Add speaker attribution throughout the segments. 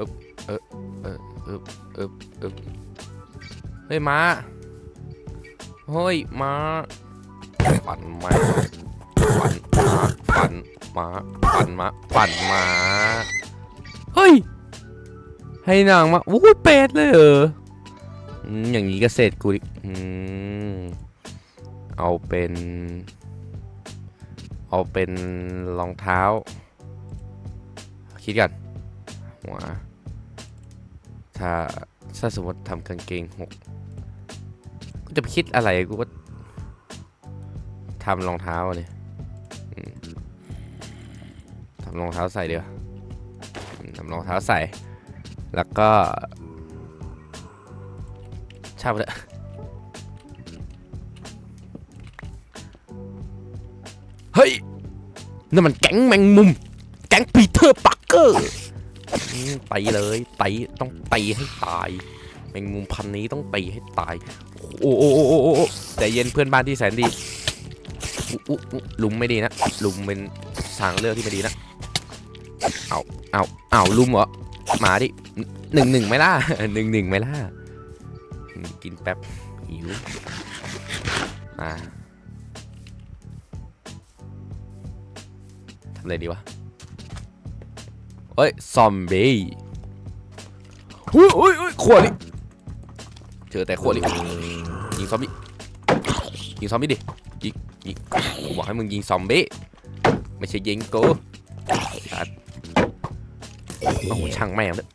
Speaker 1: อึบเออเอออึบอึบอึบเฮ้ยม้าเฮ้ยม้าปั่นม้าปั่นม้าปั่นม้าปั่นม้าปั่นม้าเฮ้ย ให้นางมาอู้ยเป็ดเลยเหรอออย่างนี้ก็เสร็จกูดิอืมเอาเป็น เอาเป็นรองเท้า คิดกันหัว ถ้าถ้าสมมติทำกางเกงหกกูจะไปคิดอะไรกูก็ทำรองเท้าเนี่ยทำรองเท้าใส่เดียวทำรองเท้าใส่ แล้วก็ชางมันเถอะเฮ้ยนั่นมันแก๊งแมงมุม แก๊งปีเตอร์ปักเกอร์ ตีเลยตีต้องตีให้ตายแมงมุมพันนี้ต้องตีให้ตาย โอ้โอ้โอ้โอ้โอ้โอ้ใจเย็นเพื่อนบ้านที่แสนดีลุมไม่ดีนะลุมเป็นทางเลือกที่ไม่ดีนะเอาเอาเอาลุมเหรอมาดิหนึ่งหนึ่งไหมล่ะหนึ่งหนึ่งไหมล่ะกินแป๊บหิวมาทำอะไรดีวะ เฮ้ย ซอมบี้อุ้ยอุ้ยอุ้ยขวดลิเจอแต่ขวดลิยิงซอมบี้ยิงซอมบี้ดิยิงยิงกูบอกให้มึงยิงซอมบี้ไม่ใช่ยิงกูชัดโอ้โหช่างแม่งเลย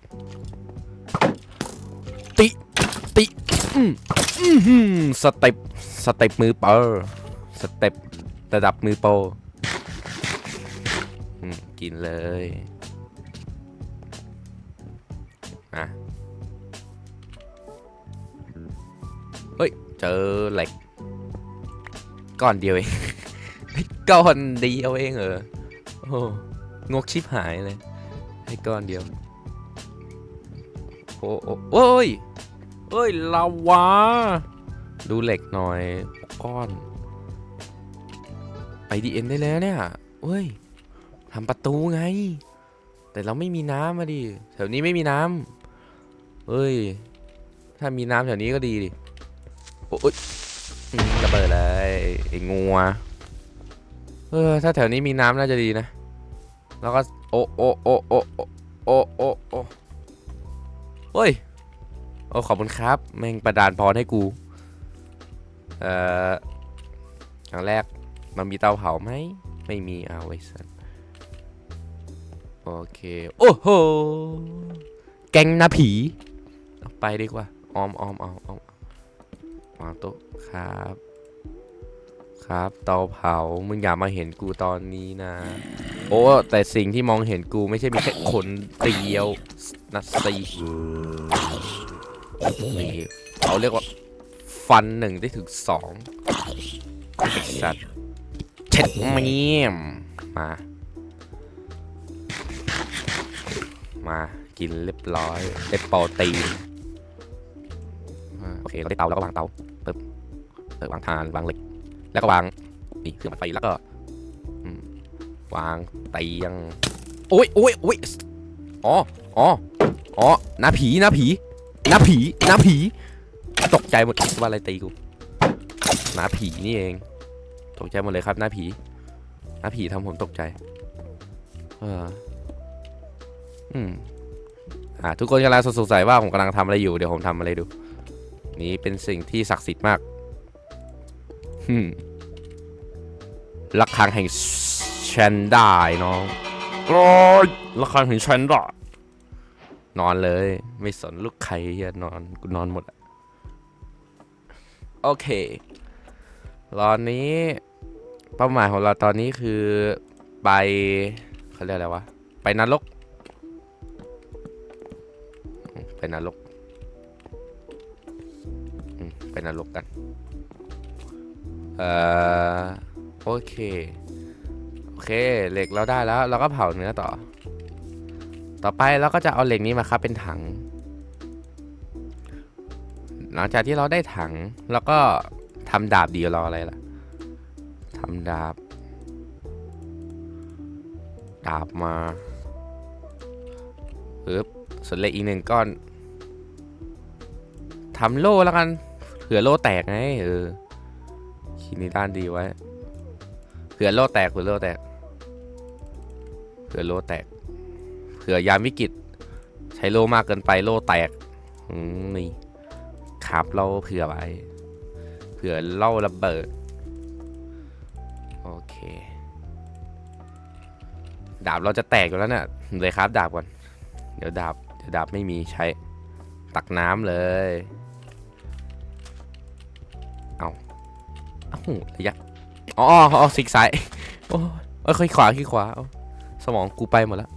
Speaker 1: ติติอืมอืมหืมสเต็ปสเต็ปมือเปอร์สเต็ประดับมือโปรอืมกินเลยะเฮ้ย เจอเหล็กก้อนเดียวเองก้อนเดียวเองเหรอโอ้งกชิบหายเลยให้ก้อนเดียว โอ้โอ้โอ้ยเอ้ยลาวาดูเหล็กหน่อยกก้อนไปดีเอ็นได้แล้วเนี่ยเอ้ยทำประตูไง แต่เราไม่มีน้ำมาดิแถวนี้ไม่มีน้ำ เฮ้ย ถ้ามีน้ำแถวนี้ก็ดีดิ โอ๊ยระเบิดเลยไอ้งัว เออ ถ้าแถวนี้มีน้ำน่าจะดีนะ แล้วก็ โอ้โอ้โอ้โอ้โอ้โอ้โอ้เฮ้ย โอ้ขอบคุณครับ แม่งประดานพรให้กู เอ่ออย่างแรกมันมีเตาเผาไหม ไม่มีเอาไว้สันโอเค โอ้โห แกงนาผี ไปดีกว่า ออมออมเอาเอาวางโต๊ะครับ ครับเตาเผา มึงอย่ามาเห็นกูตอนนี้นะ โอ้แต่สิ่งที่มองเห็นกูไม่ใช่มีแค่ขนเดียวนะสินี่เขาเรียกว่า ฟันหนึ่งได้ถึงสองสัตว์เช็ดเมียมมา มากินเรียบร้อยได้โปรตีน อ่าโอเคเราได้เตาแล้วก็วางเตาปึ๊บเออวางทานวางเหล็ก แล้วก็วางนี่เครื่องปั่นไฟแล้วก็อืมวางเตียงโอ้ยโอ้ยโอ้ยอ๋ออ๋ออ๋อหน้าผีหน้าผีหน้าผีหน้าผีตกใจหมดว่าอะไรตีกูหน้าผีนี่เองตกใจหมดเลยครับหน้าผีหน้าผีทำผมตกใจ เอออืมอ่าทุกคนกำลังสงสัยว่าผมกำลังทำอะไรอยู่เดี๋ยวผมทำอะไรดู นี่เป็นสิ่งที่ศักดิ์สิทธิ์มากฮึมระฆังแห่งแชนได้น้องโอ้ยระฆังแห่งแชนได้นอนเลย ไม่สนลูกใครเหี้ยนอนกูนอนหมดอะโอเคตอนนี้เป้าหมายของเราตอนนี้คือไปเขาเรียกอะไรวะ ไปนรกอืมไปนรกอืม ไปนรกกันเอ่อโอเค โอเคเหล็กเราได้แล้ว เราก็เผาเนื้อต่อ ต่อไปเราก็จะเอาเหล็กนี้มาครับเป็นถัง หลังจากที่เราได้ถังแล้วก็ทำดาบดีรออะไรล่ะทำดาบ ดาบมาปึ๊บส่วนเหล็กอีกหนึ่งก้อนทำโล่แล้วกัน เผื่อโล่แตกไงเออคิดนี้ด้านดีไว้เผื่อโล่แตกเผื่อโล่แตกเผื่อโล่แตกเผื่อยามวิกฤตใช้โล่มากเกินไปโล่แตกอืมนี่ครับเราเผื่อไว้เผื่อเล่าระเบิดโอเคดาบเราจะแตกอยู่แล้วเนี่ยเลยครับดาบก่อน เดี๋ยวดาบเดี๋ยวดาบไม่มีใช้ ตักน้ำเลย เอาเอาระยะอ๋ออ๋อซิกซ้ายโอ้ยเอ้ยค่อยขวาค่อยขวาสมองกูไปหมดล้ว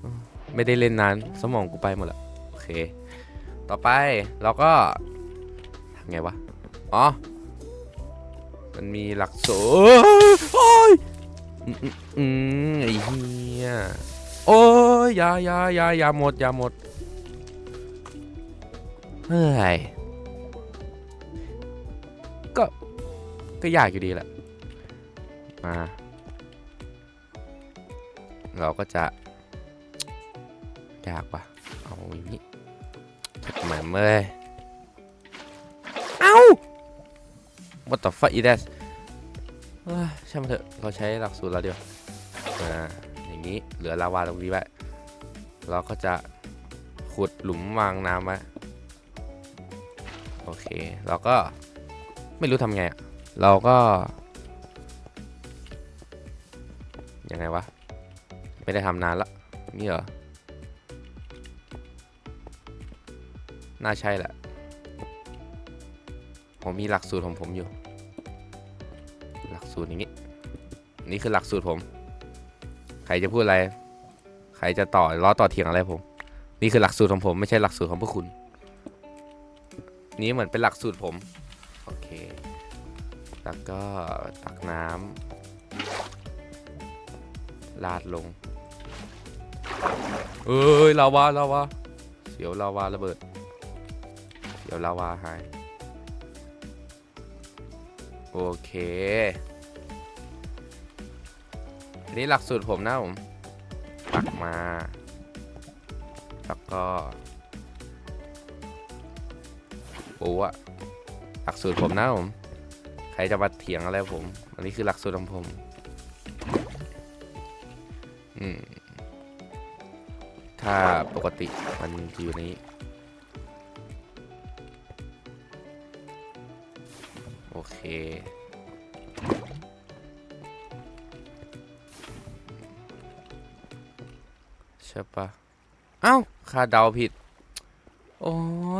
Speaker 1: เออไม่ได้เล่นนานสมองกูไปหมดล้วโอเค ต่อไปเราก็ทำไงวะอ๋อมันมีหลักสูตรโอ้ยอืมอืมอืมไอ้เหี้ยโอ้ยอยาอยาอยาอยาหมดอยาหมดเฮ้ย ก็ยากอยู่ดีแหละ มา เราก็จะยากว่ะเอาอย่างนี้ชักแหม่มเลยเอา what the fuck is that เอ้ยช่มันเถอะ เราใช้หลักสูตรเราเดียวอ่าอย่างนี้ เหลือลาวาตรงนี้ไว้เราก็จะขุดหลุมวางน้ำไว้โอเค เราก็ไม่รู้ทำไงอะ เราก็ยังไงวะ ไม่ได้ทำนานละนี่เหรอ น่าใช่แหละ ผมมีหลักสูตรของผมอยู่ หลักสูตรอย่างนี้ นี่คือหลักสูตรผม ใครจะพูดอะไร ใครจะต่อล้อต่อเถียงอะไรผม นี่คือหลักสูตรของผมไม่ใช่หลักสูตรของพวกคุณ นี่เหมือนเป็นหลักสูตรผม แล้วก็ตักน้ำลาดลง เอ้ยลาวาลาวาเสียวลาวาระเบิดเสียวลาวาหาย โอเค อันนี้หลักสูตรผมนะผม ตักมา แล้วก็โอ้อะหลักสูตรผมนะผม ครจะมาเถียงอะไรผม อันนี้คือหลักสูตรของผม อืม ถ้าปกติมันจะอยู่ในนี้ โอเคใช่ปะเอ้าคาเดาผิด โอ้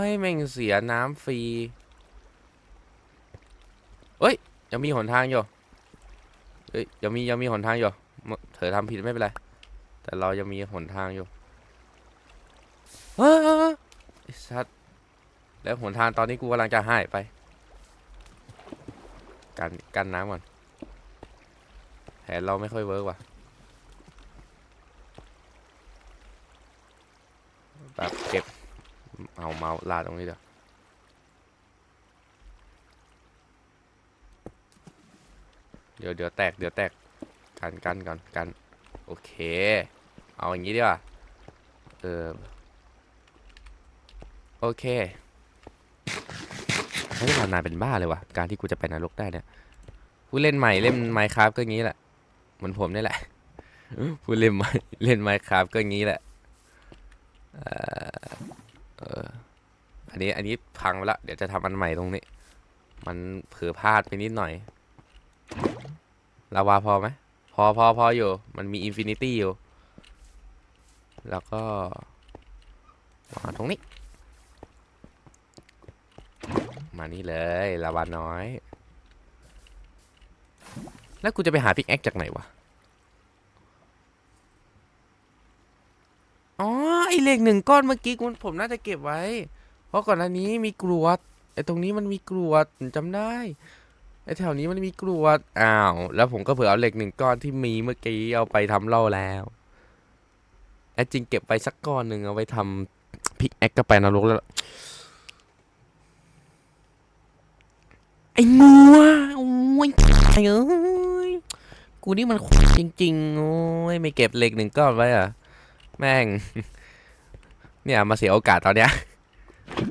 Speaker 1: ย แม่งเสียน้ำฟรี ยังมีหนทางอยู่เอ้ยยังมียังมีหนทางอยู่เธอทำผิดไม่เป็นไร แต่เรายังมีหนทางอยู่เฮ้ยไอ้สัตว์แล้วหนทางตอนนี้กูกำลังจะหายไป กันกันน้ำก่อนแผนเราไม่ค่อยเวิร์กว่ะแบบเก็บเอาเมาลาดตรงนี้เดี๋ยว เดี๋ยวเดี๋ยวแตกเดี๋ยวแตกกันกันก่อนกัน โอเค เอาอย่างนี้ดีกว่าเออโอเคใช้เวลานานเป็นบ้าเลยว่ะการที่กูจะไปนรกได้เนี่ยผู้เล่นใหม่เล่นไมค์คราฟก็งี้แหละเหมือนผมนี่แหละผู้เล่นใหม่เล่นไมค์คราฟก็งี้แหละเอออันนี้อันนี้พังไปแล้วเดี๋ยวจะทำอันใหม่ตรงนี้ มันเผลอพลาดไปนิดหน่อย ลาวาพอไหมพอพอพออยู่ มันมีอินฟินิตี้อยู่ แล้วก็มาตรงนี้ มานี่เลยลาวาน้อย แล้วกูจะไปหาพิกแอคจากไหนวะ อ๋อ ไอเลขหนึ่งก้อนเมื่อกี้กูผมน่าจะเก็บไว้ เพราะก่อนหน้านี้มีกรวดไอตรงนี้มันมีกรวดจำได้ ไอแถวนี้มันมีกรวดอ้าว แล้วผมก็เผื่อเอาเหล็กหนึ่งก้อนที่มีเมื่อกี้เอาไปทำเหล่าแล้วไอจริงเก็บไปสักก้อนหนึ่งเอาไว้ทำพิกแอคก็ไปนรกแล้ว ไอ้งัวโอ้ยไอ้เอ้ยกูนี่มันจริงๆโอ้ยไม่เก็บเหล็กหนึ่งก้อนไว้อะแม่ง เนี่ยมาเสียโอกาสตอนเนี้ย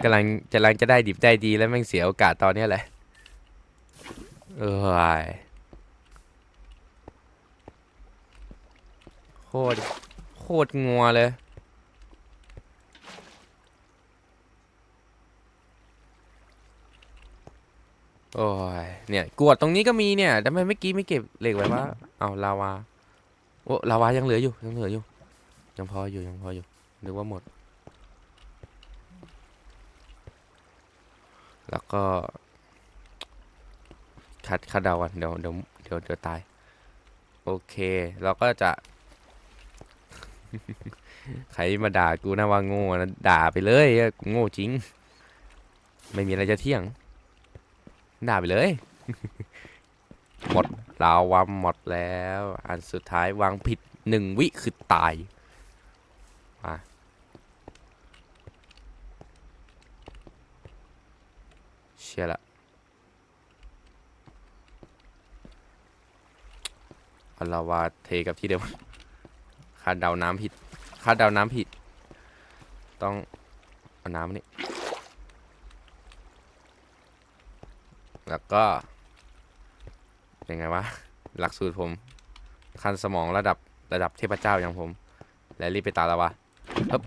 Speaker 1: กำลังกำลังจะได้ดิบได้ดีแล้วแม่งเสียโอกาสตอนเนี้ยแหละ เอ้อโคตรโคตรงัวเลย โอ้ย เนี่ยกวดตรงนี้ก็มีเนี่ยทำไมเมื่อกี้ไม่เก็บเหล็กไว้วะเอาลาวา โอ้ลาวายังเหลืออยู่ ยังเหลืออยู่ ยังพออยู่ ยังพออยู่ นึกว่าหมด แล้วก็ คัดคาดเดากันเดี๋ยวเดี๋ยวเดี๋ยวเดี๋ยวตาย โอเค เราก็จะ ใครมาด่ากูนะว่าโง่นะด่าไปเลยกูโง่จริง ไม่มีอะไรจะเที่ยง ด่าไปเลย หมดลาวาหมดแล้ว อันสุดท้ายวางผิดหนึ่งวิคือตายมาเชียละ อาลาวาเทกับที่เดิมคาดเดาน้ำผิดคาดเดาน้ำผิด ต้องเอาน้ำนี่แล้วก็ยังไงวะหลักสูตรผม คันสมองระดับระดับเทพเจ้าอย่างผม และรีบไปตาแล้ววะฮึบ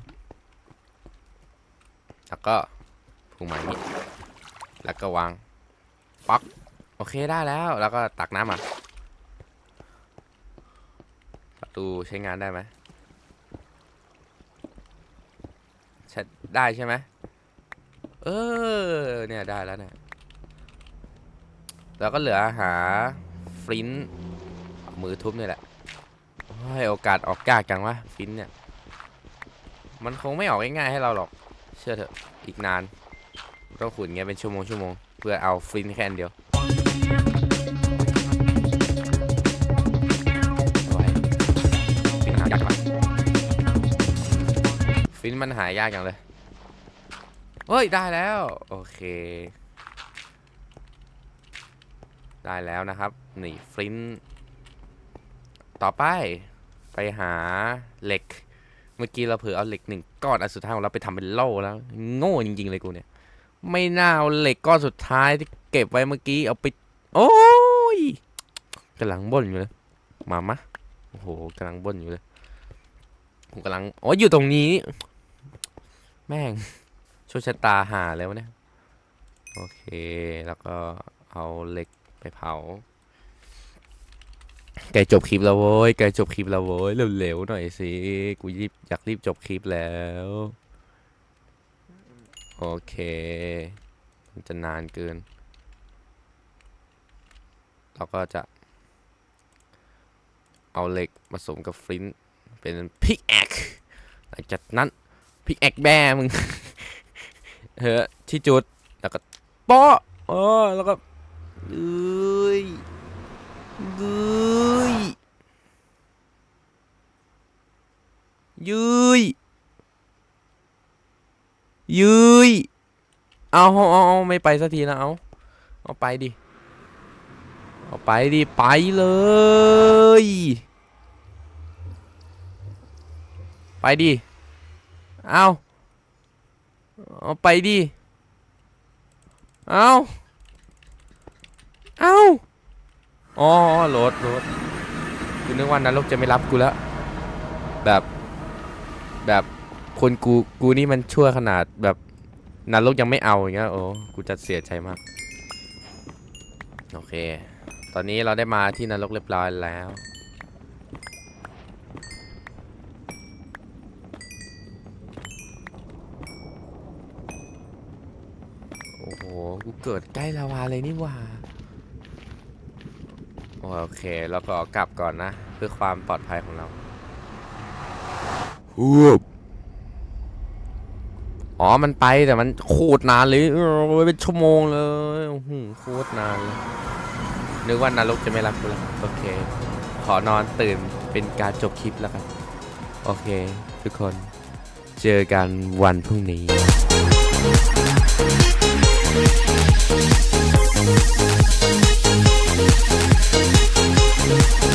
Speaker 1: แล้วก็พุงมาอย่นี้แล้วก็วางป๊อกโอเคได้แล้ว แล้วก็ตักน้ำอะประ ตูใช้งานได้ไหมใช้ได้ใช่ไหมเออ เนี่ยได้แล้วเนี่ย แล้วก็เหลือหาฟลินต์มือทุบนี่แหละให้โอกาสออกยากจังวะฟลินต์เนี่ย มันคงไม่ออกง่ายๆให้เราหรอก เชื่อเถอะ อีกนานต้องขุดเงี้ยเป็นชั่วโมงชั่วโมงเพื่อเอาฟลินต์แค่นเดียว นมันหายากจังเลย เฮ้ย ได้แล้ว โอเค ได้แล้วนะครับนี่ฟลินต่อไปไปหาเหล็ก เมื่อกี้เราเผื่อเอาเหล็กหนึ่งก้อนอันสุดท้ายของเราไปทำเป็นโล่แล้ว โง่จริงๆเลยกูเนี่ย ไม่น่าเอาเหล็กก้อนสุดท้ายที่เก็บไว้เมื่อกี้เอาไป โอ้ยกำลังบ่นอยู่เลยมามะโอ้โหกำลังบ่นอยู่เลยผมกำลังอ้ยอยู่ตรงนี้ แม่งโชคชะตาหาแล้วเนี่ย โอเค แล้วก็เอาเหล็กไปเผาใกล้จบคลิปแล้วโว้ยใกล้จบคลิปแล้วโว้ย เร็วๆหน่อยสิ กูรีบอยากรีบจบคลิปแล้ว โอเค มันจะนานเกิน เราก็จะ เอาเหล็กผสมกับฟลินต์เป็นพิกแอคหลังจากนั้น พิกแอคแบมึง เฮ้อที่จุด แล้วก็ปาะเออแล้วก็เอ้ยเอ้ยยืยยืยเอาเอาเอาไม่ไปสักทีนะเอาเอาไปดิ เอาไปดิ ไปเลย ไปดิ เอาเอาไปดิ เอาเอาอ๋อโหลดโหลดกูนึกว่านรกจะไม่รับกูแล้ว แบบ แบบคนกู กูนี่มันชั่วขนาดแบบนรกยังไม่เอาอย่างเงี้ย โอ้ กูจะเสียใจมาก โอเค ตอนนี้เราได้มาที่นรกเรียบร้อยแล้ว โอ้โห กูเกิดใกล้ลาวาเลยนี่หว่า โอเคแล้วก็กลับก่อนนะ เพื่อความปลอดภัยของเราอ๋อ มันไปแต่มันโคตรนานเลยเออเป็นชั่วโมงเลยโอ้โหโคตรนานเลย นึกว่านรกจะไม่รับกูแล้วโอเค ขอนอนตื่นเป็นการจบคลิปแล้วกัน โอเค ทุกคน เจอกันวันพรุ่งนี้
Speaker 2: Thank